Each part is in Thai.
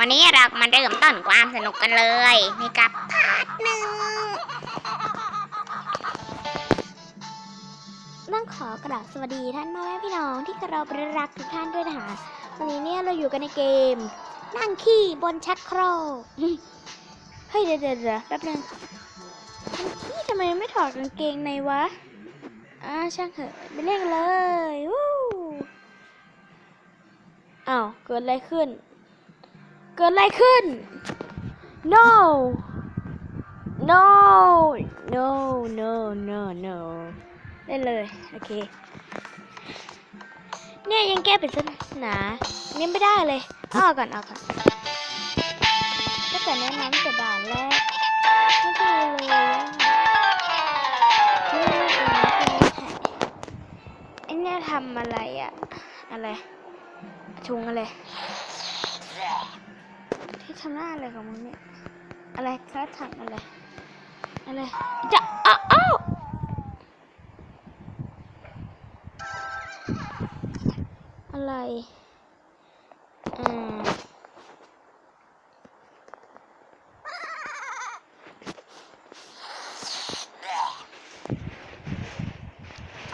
วันนี้เรามาเริ่มต้นความสนุกกันเลยในกับพาร์ทหนึ่งต้องขอกราบสวัสดีท่านพ่อแม่พี่น้องที่เคารพรักทุกท่านด้วยนะคะวันนี้เนี่ยเราอยู่กันในเกม นั่งขี้บนชักโครกเฮ้ยเดี๋ยวเดี๋ยวเดี๋ยวแป๊บนึงขี้ทำไมไม่ถอดกางเกงในวะอ่าช่างเถอะไปเล่นกันเลยวู้อ้าวเกิดอะไรขึ้น เกิดอะไรขึ้น no no no no no no ได้เลย โอเค เนี่ยยังแก้เปริศนานี่ยไม่ได้เลยเอาออกก่อนเอาก่อนก็แต่แนะนำแต่ด่านแรกไม่ได้เลยอะนี่เองไอ้เนี่ยทำอะไรอะอะไรถุงอะไร ที่ทำหน้าอะไรของมึงเนี่ย อะไรคะถังอะไร อะไร จะอ้าวอ้าวอะไร อ่า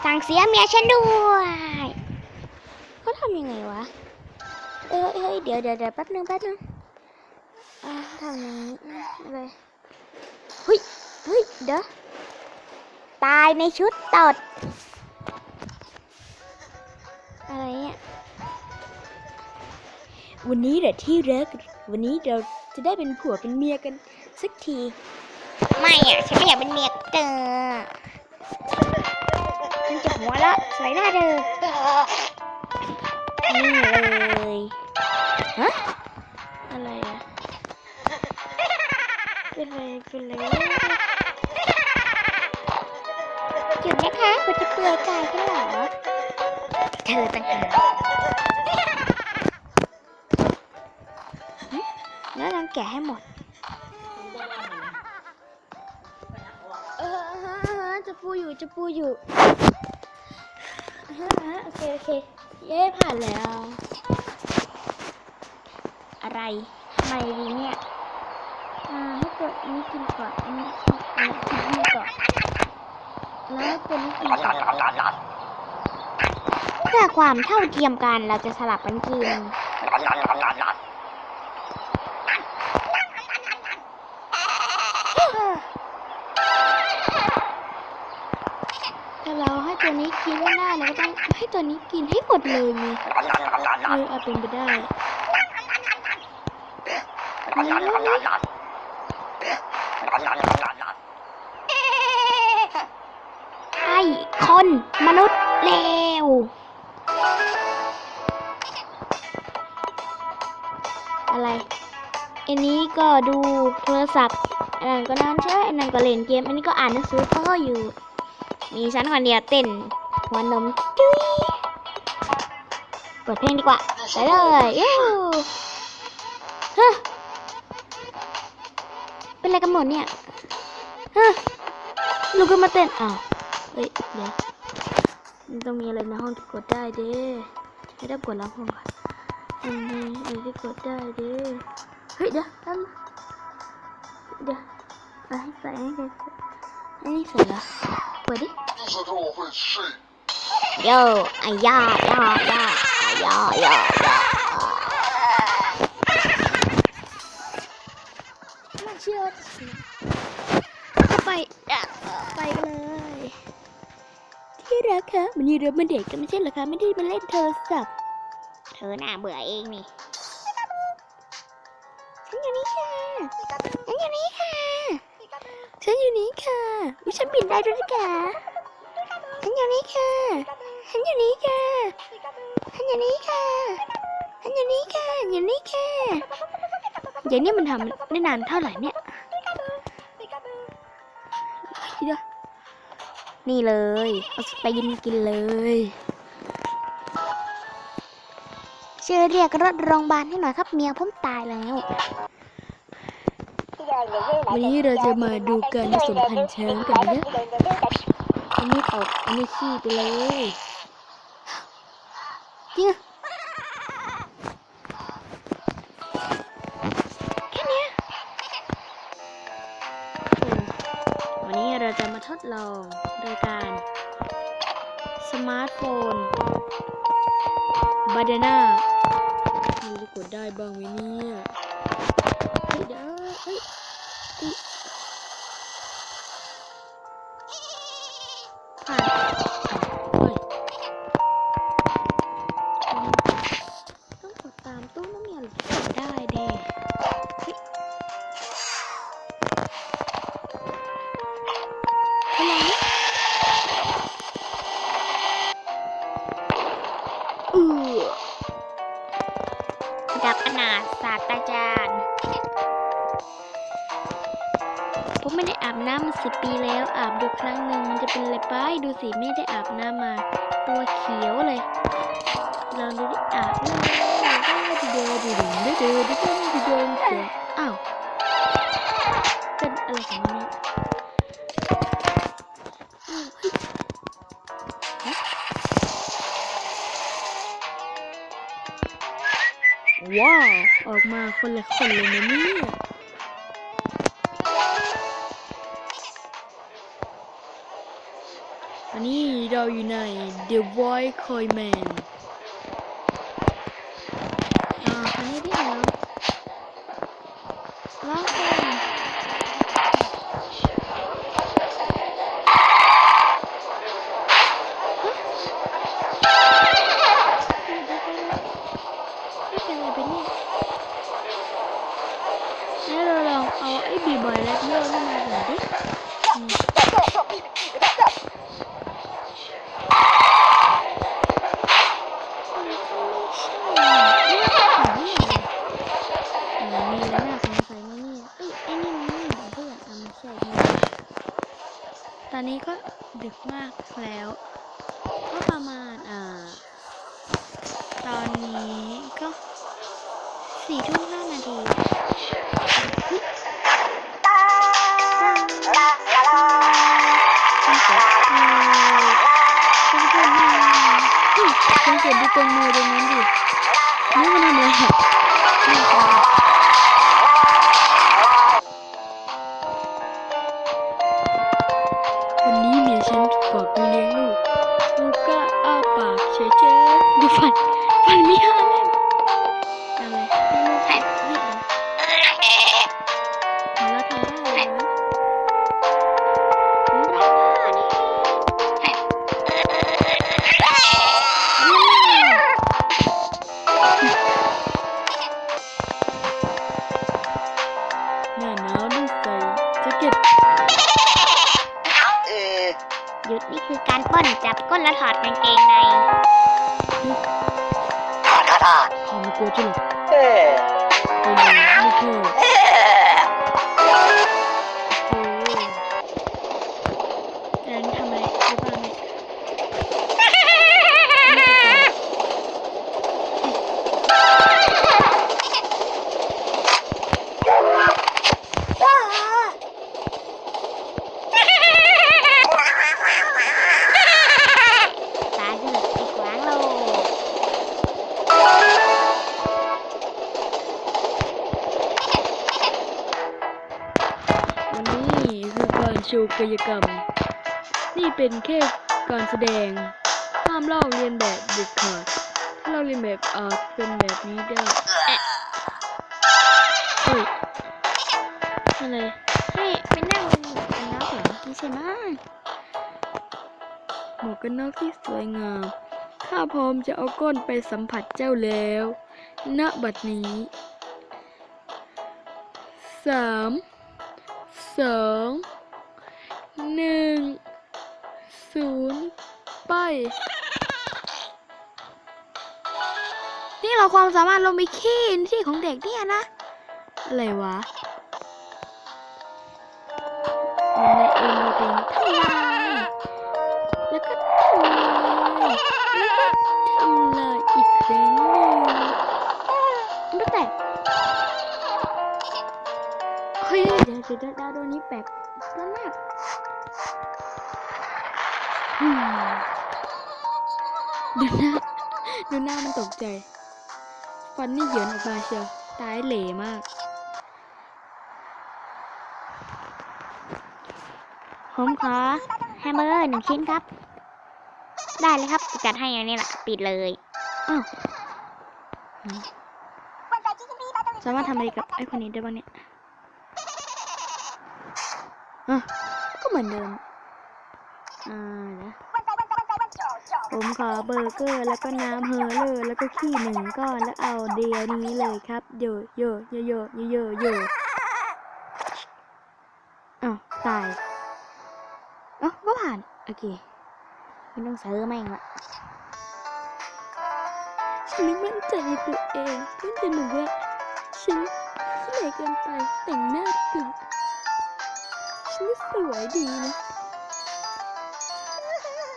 สั่งเสียเมียฉันด้วยเขาทำยังไงวะ เอ้ยเอ้ยเดี๋ยวเดี๋ยวเดี๋ยวแป๊บนึงแป๊บนึงอ่า ทำอย่างนี้อะไรเฮ้ยเฮ้ยเดี๋ยวตายในชุดตด อะไรเนี่ยวันนี้แหละที่รักวันนี้เราจะได้เป็นผัวเป็นเมียกันสักที ไม่อะฉันไม่อยากเป็นเมียเธอมันจะหัวละใส่หน้าเธอนี่เลย เป็นไรเป็นไรหยุดนะคะคุณจะเปลือยกายกันเหรอ เธอต่างหากแล้วนางแกะให้หมด เออจะปูอยู่จะปูอยู่ โอเค โอเค เย้ผ่านแล้ว อะไรทำไมดีเนี่ยอ่า ให้ตัวนี้กินก่อนอันนี้อันนี้กินให้ก่อนแล้วให้ตัวนี้กินก่อนเพื่อความเท่าเทียมกันเราจะสลับกันกินถ้าเราให้ตัวนี้กินไม่ได้เราก็ต้องให้ตัวนี้กินให้หมดเลยไงเออเอาเป็นไปได้นี่ ไอ้ค นุษย์เลวอะไรอันนี้ก็ดูโทรศัพท์อันนั้นก็นอนใช่อันนั้นก็เล่นเกม อันนี้ก็อ่านหนังสือพ่ออยู่ มีฉันคนเดียวเต้นหัวนมจุ้ยเปิดเพลงดีกว่าไปเลยยูฮะเป็นอะไรกันหมดเนี่ยฮะลูกก็มาเต้นอ้าวเฮ้ยเดี๋ยว มันต้องมีอะไรในห้องที่กดได้เด้ให้ได้กดล้างห้องก่อนมันมีอะไรที่กดได้เด้เฮ้ยเดี๋ยวนั่นเดี๋ยวให้ใส่ให้ใส่อันนี้ใส่ละเปิดดิโยไอ้ยาย่าย่าย่าย่าย่า คะวันนี้เรามาเดทกันไม่ใช่เหรอคะ ไม่ได้มาเล่นโทรศัพท์ เธอหน่าเบื่อเองนี่ฉันอยู่นี่ค่ะ ฉันอยู่นี่ค่ะ ฉันอยู่นี่ค่ะวิฉันบินได้ด้วยนะคะฉันอยู่นี่ค่ะ ฉันอยู่นี่ค่ะ ฉันอยู่นี่ค่ะ ฉันอยู่นี่ค่ะ อยู่นี่ค่ะอย่างนี้มันทำได้นานเท่าไหร่เนี่ย นี่เลยเอาสไปนกินเลยชื่อเรียกรถโรงพยาบาลให้หน่อยครับเมียผมตายแล้ววันนี้เราจะมาดูการผสมพันธุ์ช้างกันนะอันนี้ออกอันนี้ขี้ไปเลยจริง บาดาน่าเราจะกดได้บ้างไหมเนี่ยเฮ้ยเดี๋ยวเฮ้ย 10 ปีแล้วอาบดูครั้งหนึ่งมันจะเป็นอะไรไปดูสิไม่ได้อาบน้ำมา ตัวเขียวเลยลองดูดิอาบน้ำเดูดูดูดิเดินดูดิเดินดูเดูดูดูนอ้าวเป็นอะไรของมันเนี่ยว้าว ออกมาคนละคนเลยนะเนี่ย เราอยู่ใน The Void Coin Man อ่าอันนี้ที่แล้วแล้วคนไม่เป็นไรไปเนี่ยแล้วเราลองเอาไอ้บีบอยแรปเยอร์นี่มาหน่อยดิ สี่ทุ่มห้านาทีเฮ้ยมันเกิดอืมเป็นเพื่อนที่เฮ้ยสังเกตดูตรงมือตรงนั้นดินี่มันทำอะไรอะนี่ทำอะไรวันนี้เมียฉันฝากไปเลี้ยงลูกลูกก็อ้าปากเฉยๆดูฟันฟันมีห้า การป้นจับก้นและถอดกางเกงในถอดถอดถอดไม่กลัวจริเออไม่กลัว วันนี้คือการโชว์กายกรรม นี่เป็นแค่การแสดง ห้ามลอกเรียนแบบเด็ดขาดถ้าเราเรียนแบบอาจเป็นแบบนี้ได้แอะเฮ้ยอะไรให้ไปนั่งบนหมวกกันน็อกเหรอไม่ใช่มั้งหมวกกันน็อกที่สวยงาม ข้าพร้อมจะเอาก้นไปสัมผัสเจ้าแล้ว ณ บัดนี้สาม สองหนึ่งศูนย์ไป นี่เราความสามารถลงไปขี้ที่ของเด็กเนี่ยนะ อะไรวะมันเอ็มเป็นทำลายแล้วก็ทำลายแล้วก็ทำลายอีกครั้งหนึ่งไม่แตกเฮ้ย เดี๋ยวเดี๋ยวดาวดวงนี้แปลกแล้วมากอืมดูหน้าดูหน้ามันตกใจฟันนี่เหยินออกมาเชียวตายเหล่มากผมขอแฮมเบอร์เกอร์หนึ่งชิ้นครับ ได้เลยครับ จัดให้อย่างนี้แหละ ปิดเลยอ้าวอืมสามารถทำอะไรกับไอ้คนนี้ได้บ้างเนี่ยอะ ก็เหมือนเดิม อ่านะผมขอเบอร์เกอร์แล้วก็น้ำเฮอเลอร์แล้วก็ขี้หนึ่งก้อนแล้วเอาเดียวนี้เลยครับโยโยโยโยโยโยโยอ้าวตายเอ้าก็ผ่านโอเคไม่ต้องซื้อแม่งละฉันไม่มั่นใจในตัวเองเพื่อนจะหนูว่าฉันขี้เหร่เกินไปแต่งหน้าถึง นก็สวยดีนะ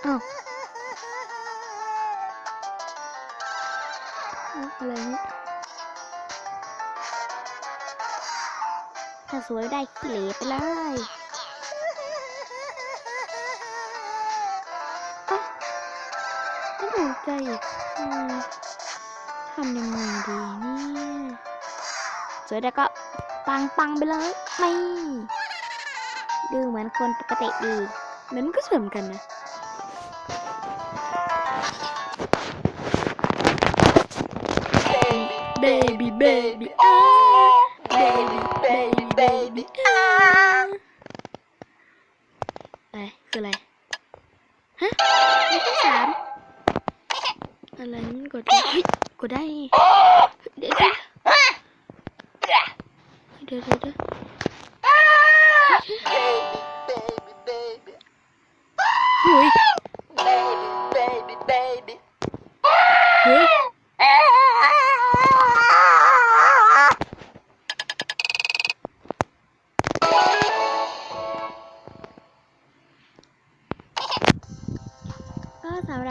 อ้าวอ้าวอะไรเนี่ยถ้าสวยได้ขี้เหร่ไปเลยไม่ถูกใจอีกอืมทำยังไงดีเนี่ยสวยได้ก็ปังปังๆไปเลยไม่ ดูเหมือนคนปกติดีมันก็สวยเหมือนกันนะ baby baby อ่า baby baby baby อ่าอะไรคืออะไร ฮะเลขที่สามอะไรนี่มันกดได้เฮ้ยกดได้นี่เดี๋ยวเดี๋ยวเดี๋ยว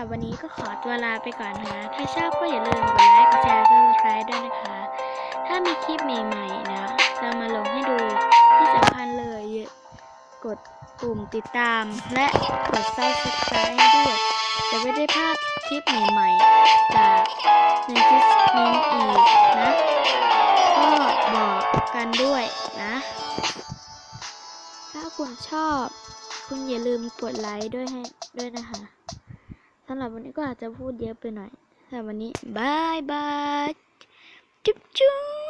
บวันนี้ก็ขอตัวลาไปก่อนนะถ้าชอบก็อย่าลืมกดไลค์กดแชร์กด subscribe ด้วยนะคะ ถ้ามีคลิปใหม่ๆนะจะมาลงให้ดูที่สำคัญเลยกดปุ่มติดตาม และกด subscribe ให้ด้วย จะไม่ได้พลาดคลิปใหม่ๆจากในคลิปนี้อีกนะก็บอกกันด้วยนะ ถ้าคุณชอบ คุณอย่าลืมกดไลค์ด้วยให้ด้วยนะคะ สำหรับวันนี้ก็อาจจะพูดเยอะไปหน่อยสำหรับวันนี้บายบายจุ๊บจุ๊บ